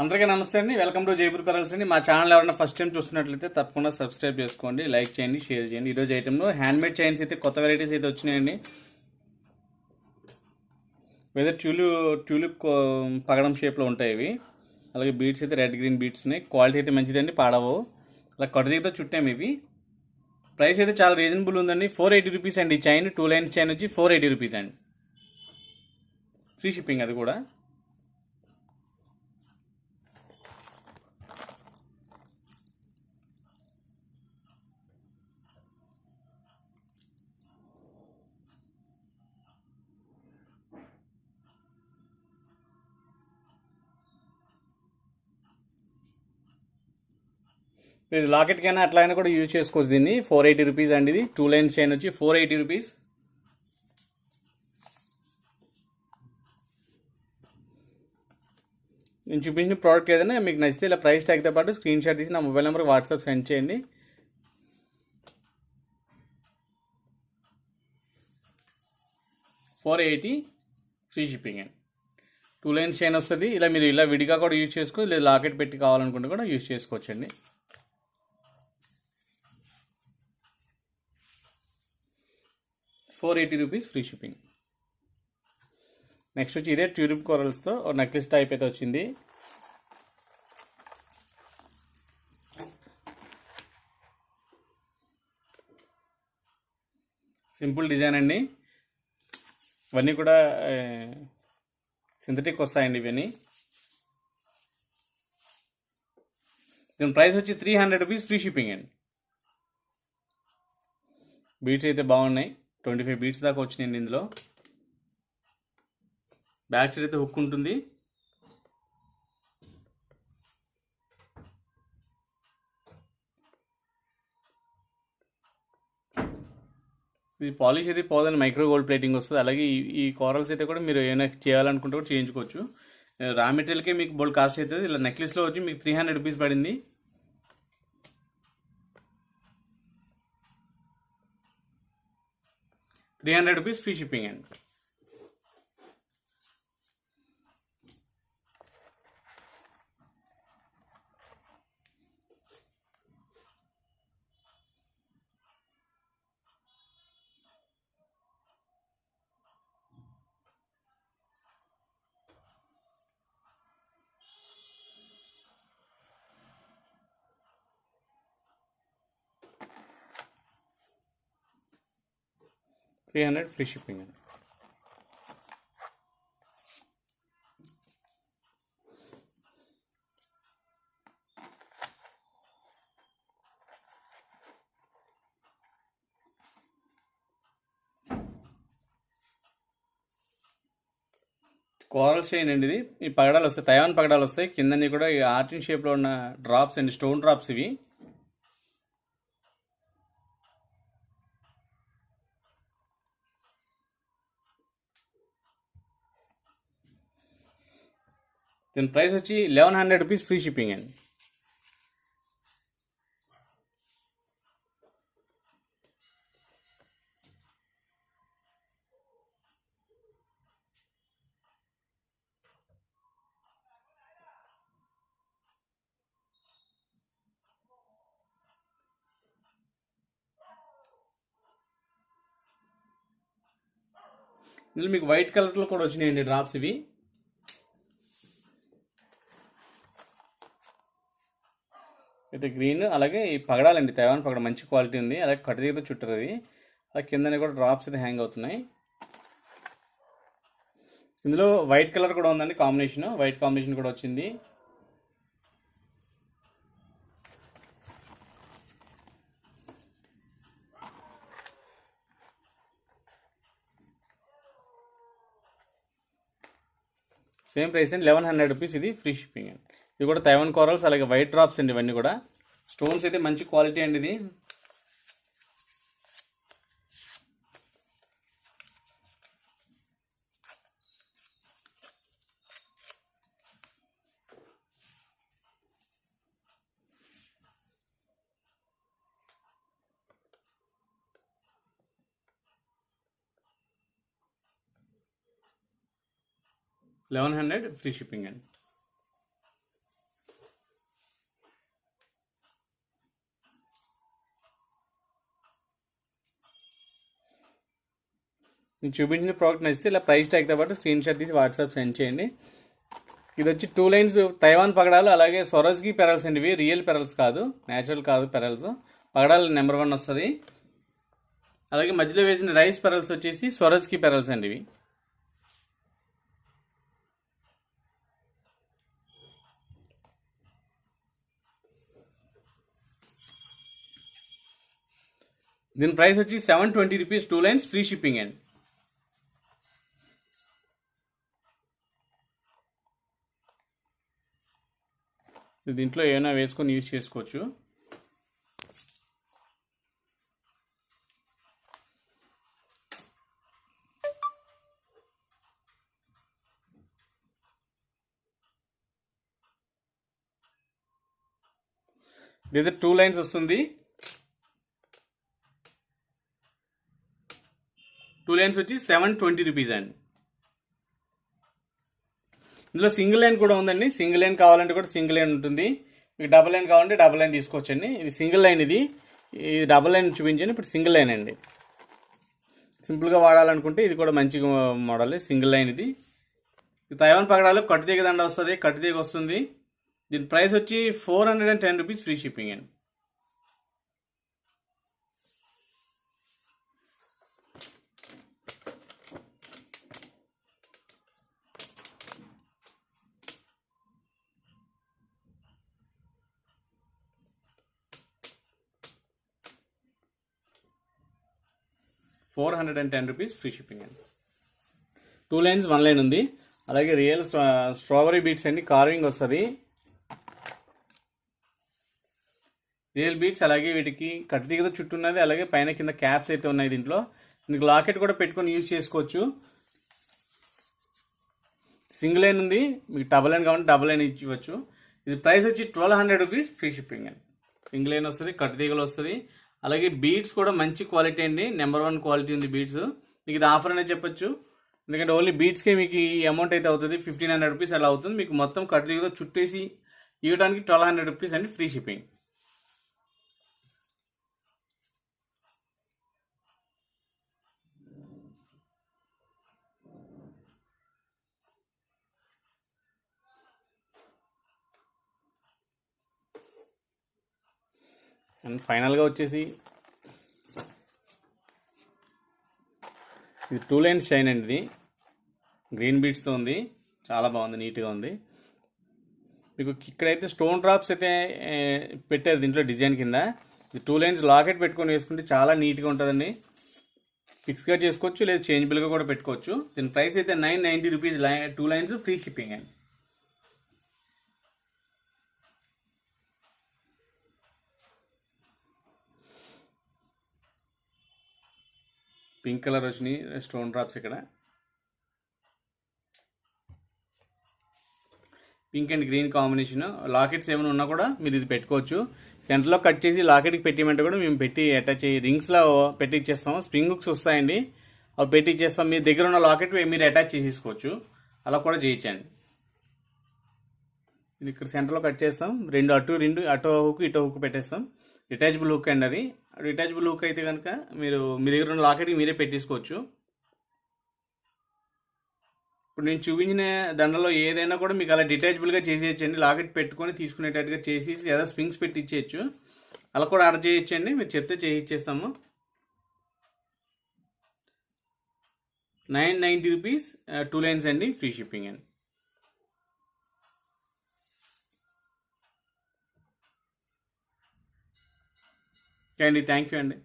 అందరికీ నమస్తే అండి. వెల్కమ్ టు జైపూర్ పెరల్స్ అండి. మా ఛానల్ ఎవరైనా ఫస్ట్ టైం చూస్తున్నట్లయితే తప్పకుండా సబ్స్క్రైబ్ చేసుకోండి లైక్ చేయండి షేర్ చేయండి. ఈరోజు ఐటెంలో హ్యాండ్మేడ్ చైన్స్ అయితే కొత్త వెరైటీస్ అయితే వచ్చినాయండి. వెదర్ ట్యూలిప్ ట్యూలిప్ పగడం షేప్లో ఉంటాయి ఇవి. అలాగే బీట్స్ అయితే రెడ్ గ్రీన్ బీట్స్ ఉన్నాయి. క్వాలిటీ అయితే మంచిదండి పాడవు. అలా కట్టుదీగతో చుట్టాము ఇవి. ప్రైస్ అయితే చాలా రీజనబుల్ ఉందండి. ఫోర్ ఎయిటీ రూపీస్ అండి ఈ చైన్ టూ లైన్స్ చైన్ వచ్చి ఫోర్ ఎయిటీ రూపీస్ అండి. ఫ్రీ షిప్పింగ్ అది కూడా. ఇది లాకెట్కైనా అట్లా అయినా కూడా యూజ్ చేసుకోవచ్చు దీన్ని. ఫోర్ ఎయిటీ రూపీస్ అండి ఇది. టూ లైన్స్ చైన్ వచ్చి ఫోర్ ఎయిటీ రూపీస్ నేను చూపించిన ప్రోడక్ట్ ఏదైనా మీకు నచ్చితే ఇలా ప్రైస్ ట్యాగ్తో పాటు స్క్రీన్ షాట్ తీసి నా మొబైల్ నెంబర్కి వాట్సాప్ సెండ్ చేయండి. ఫోర్ ఎయిటీ ఫ్రీ షిప్పింగ్ అండి. టూ లైన్స్ చైన్ వస్తుంది. ఇలా మీరు ఇలా విడిగా కూడా యూజ్ చేసుకోవచ్చు లేదా లాకెట్ పెట్టి కావాలనుకుంటే కూడా యూజ్ చేసుకోవచ్చండి. Four eighty rupees free shipping. Next వచ్చి ఇదే ట్యూరిప్ కోరల్స్తో నెక్లెస్ టైప్ అయితే వచ్చింది. సింపుల్ డిజైన్ అండి. ఇవన్నీ కూడా సింథటిక్ వస్తాయండి ఇవన్నీ. దీని ప్రైస్ వచ్చి three hundred rupees free shipping అండి. బీట్స్ అయితే బాగున్నాయి. ట్వంటీ ఫైవ్ బీట్స్ దాకా వచ్చినాయండి ఇందులో. బ్యాక్ సైడ్ అయితే హుక్ ఉంటుంది. ఇది పాలిష్ అయితే పోదని మైక్రో గోల్డ్ ప్లేటింగ్ వస్తుంది. అలాగే ఈ ఈ కోరల్స్ అయితే కూడా మీరు ఏమైనా చేయాలనుకుంటే కూడా చేయించుకోవచ్చు. Eh, రా మెటీరియల్కే మీకు బోల్డ్ కాస్ట్ అవుతుంది. ఇలా నెక్లెస్లో వచ్చి మీకు త్రీ హండ్రెడ్ రూపీస్ పడింది. Three hundred rupees free shipping three hundred free shipping అండి. కోరల్ చైన్ అండి ఇది. ఈ పగడాలు వస్తాయి. తైవాన్ పగడాలు వస్తాయి. కిందని కూడా ఈ ఆర్టిన్ షేప్లో ఉన్న డ్రాప్స్ అండి స్టోన్ డ్రాప్స్ ఇవి. దీని ప్రైస్ వచ్చి eleven hundred rupees free shipping అండి. ఇందులో మీకు వైట్ కలర్లో కూడా వచ్చినాయండి డ్రాప్స్ ఇవి. అయితే గ్రీన్ అలాగే ఈ పగడాలండి. తైవాన్ పగడ మంచి క్వాలిటీ ఉంది. అలాగే కట్టుదీగతో చుట్టరు అది. అలా కిందనే కూడా డ్రాప్స్ అయితే హ్యాంగ్ అవుతున్నాయి. ఇందులో వైట్ కలర్ కూడా ఉందండి కాంబినేషన్ వైట్ కాంబినేషన్ కూడా వచ్చింది. సేమ్ ప్రైస్ అండి. లెవెన్ హండ్రెడ్ రూపీస్ ఇది ఫ్రీ షిప్పింగ్ అండి. ఇది కూడా తైవన్ కోరల్స్ అలాగే వైట్ డ్రాప్స్ అండి ఇవన్నీ కూడా. స్టోన్స్ అయితే మంచి క్వాలిటీ అండి ఇది. లెవెన్ హండ్రెడ్ ఫ్రీ షిప్పింగ్ అండి. మీకు చూపించిన ప్రోడక్ట్ నచ్చితే ఇలా ప్రైస్ ట్యాగ్తో పాటు స్క్రీన్ షాట్ తీసి వాట్సాప్ సెండ్ చేయండి. ఇది వచ్చి టూ లైన్స్ తైవాన్ పగడాలు అలాగే స్వరజ్కి పెరల్స్ అండి ఇవి. రియల్ పెరల్స్ కాదు న్యాచురల్ కాదు పెరల్స్. పగడాలు నెంబర్ వన్ వస్తుంది. అలాగే మధ్యలో వేసిన రైస్ పెరల్స్ వచ్చేసి స్వరజ్కి పెరల్స్ అండి ఇవి. దీని ప్రైస్ వచ్చి seven twenty rupees two lines free shipping అండి. దీంట్లో ఏమైనా వేసుకొని యూజ్ చేసుకోవచ్చు. ఇదైతే టూ లైన్స్ వస్తుంది. టూ లైన్స్ వచ్చి సెవెన్ ట్వంటీ రూపీస్ అండి ఇందులో సింగిల్ లైన్ కూడా ఉందండి. సింగిల్ లైన్ కావాలంటే కూడా సింగిల్ లైన్ ఉంటుంది. మీకు డబల్ లైన్ కావాలంటే డబల్ లైన్ తీసుకోవచ్చండి. ఇది సింగిల్ లైన్ ఇది. ఇది డబల్ లైన్ చూపించండి. ఇప్పుడు సింగిల్ లైన్ అండి. సింపుల్గా వాడాలనుకుంటే ఇది కూడా మంచి మోడల్. సింగిల్ లైన్ ఇది. ఇది తైవాన్ పగడాలు కట్టుతీగ దండ వస్తుంది. కట్టుతీగ వస్తుంది. దీని ప్రైస్ వచ్చి four hundred and ten rupees free shipping అండి. Four hundred and ten rupees free shipping అండి. టూ లైన్స్ వన్ లైన్ ఉంది. అలాగే రియల్ స్ట్రాబెరీ బీట్స్ అండి. కార్వింగ్ వస్తుంది. రియల్ బీట్స్ అలాగే వీటికి కట్టుతీగతో చుట్టూ ఉన్నది అలాగే పైన కింద క్యాప్స్ అయితే ఉన్నాయి దీంట్లో. మీకు లాకెట్ కూడా పెట్టుకొని యూజ్ చేసుకోవచ్చు. సింగిల్ లైన్ ఉంది. మీకు డబల్ లైన్ కావాలంటే డబల్ లైన్ ఇవ్వచ్చు. ఇది ప్రైస్ వచ్చి twelve hundred rupees free shipping అండి. సింగిల్ లైన్ వస్తుంది కట్టుతీగలు వస్తుంది. అలాగే బీడ్స్ కూడా మంచి క్వాలిటీ అండి. నెంబర్ వన్ క్వాలిటీ ఉంది బీడ్స్ మీకు ఇది ఆఫర్ అనేది చెప్పొచ్చు. ఎందుకంటే ఓన్లీ బీట్స్కే మీకు ఈ అమౌంట్ అయితే అవుతుంది. ఫిఫ్టీన్ హండ్రెడ్ రూపీస్ అలా అవుతుంది. మీకు మొత్తం కట్టుతీగతో చుట్టేసి ఇవ్వడానికి ట్వెల్వ్ హండ్రెడ్ రూపీస్ అండి ఫ్రీ షిప్పింగ్ అండ్ ఫైనల్గా వచ్చేసి ఇది టూ లైన్స్ షైన్ అండి ఇది. గ్రీన్ బీట్స్తో ఉంది. చాలా బాగుంది నీట్గా ఉంది. మీకు ఇక్కడైతే స్టోన్ డ్రాప్స్ అయితే పెట్టారు దీంట్లో డిజైన్ కింద. ఇది టూ లైన్స్ లాకెట్ పెట్టుకొని వేసుకుంటే చాలా నీట్గా ఉంటుందండి. ఫిక్స్గా చేసుకోవచ్చు లేదా చేంజబుల్గా కూడా పెట్టుకోవచ్చు. దీని ప్రైస్ అయితే నైన్ నైంటీ రూపీస్ లై టూ లైన్స్ ఫ్రీ షిప్పింగ్ అండి. పింక్ కలర్ వచ్చినాయి స్టోన్ డ్రాప్స్ ఇక్కడ. Pink and green combination. Lockets ఏమైనా ఉన్నా కూడా మీరు ఇది పెట్టుకోవచ్చు. సెంటర్లో కట్ చేసి లాకెట్కి పెట్టిమంటే కూడా మేము పెట్టి అటాచ్ అయ్యి రింగ్స్లో పెట్టి ఇచ్చేస్తాం స్ప్రింగ్ హుక్స్ వస్తాయండి. అవి పెట్టి ఇచ్చేస్తాం మీ దగ్గర ఉన్న లాకెట్ మీరు అటాచ్ చేసేసుకోవచ్చు. అలా కూడా చేయించండి. ఇది ఇక్కడ సెంటర్లో కట్ చేస్తాం. రెండు అటు రెండు అటు హుక్ ఇటు హుక్ పెట్టేస్తాం. రిటాచబుల్ హుక్ అండి అది. డిటాచబుల్ హుక్ అయితే కనుక మీరు మీ దగ్గర ఉన్న లాకెట్కి మీరే పెట్టేసుకోవచ్చు. ఇప్పుడు నేను చూపించిన దండలో ఏదైనా కూడా మీకు అలా డిటాచబుల్గా చేసేయచ్చండి. లాకెట్ పెట్టుకొని తీసుకునేటట్టుగా చేసి లేదా స్ప్రింగ్స్ పెట్టి ఇచ్చేయచ్చు అలా కూడా ఆర్డర్ చేయొచ్చండి. మీరు చెప్తే చేయించేస్తాము nine ninety rupees two lines అండి ఫ్రీ షిప్పింగ్ అండి. ఓకే అండి. థ్యాంక్ యూ అండి.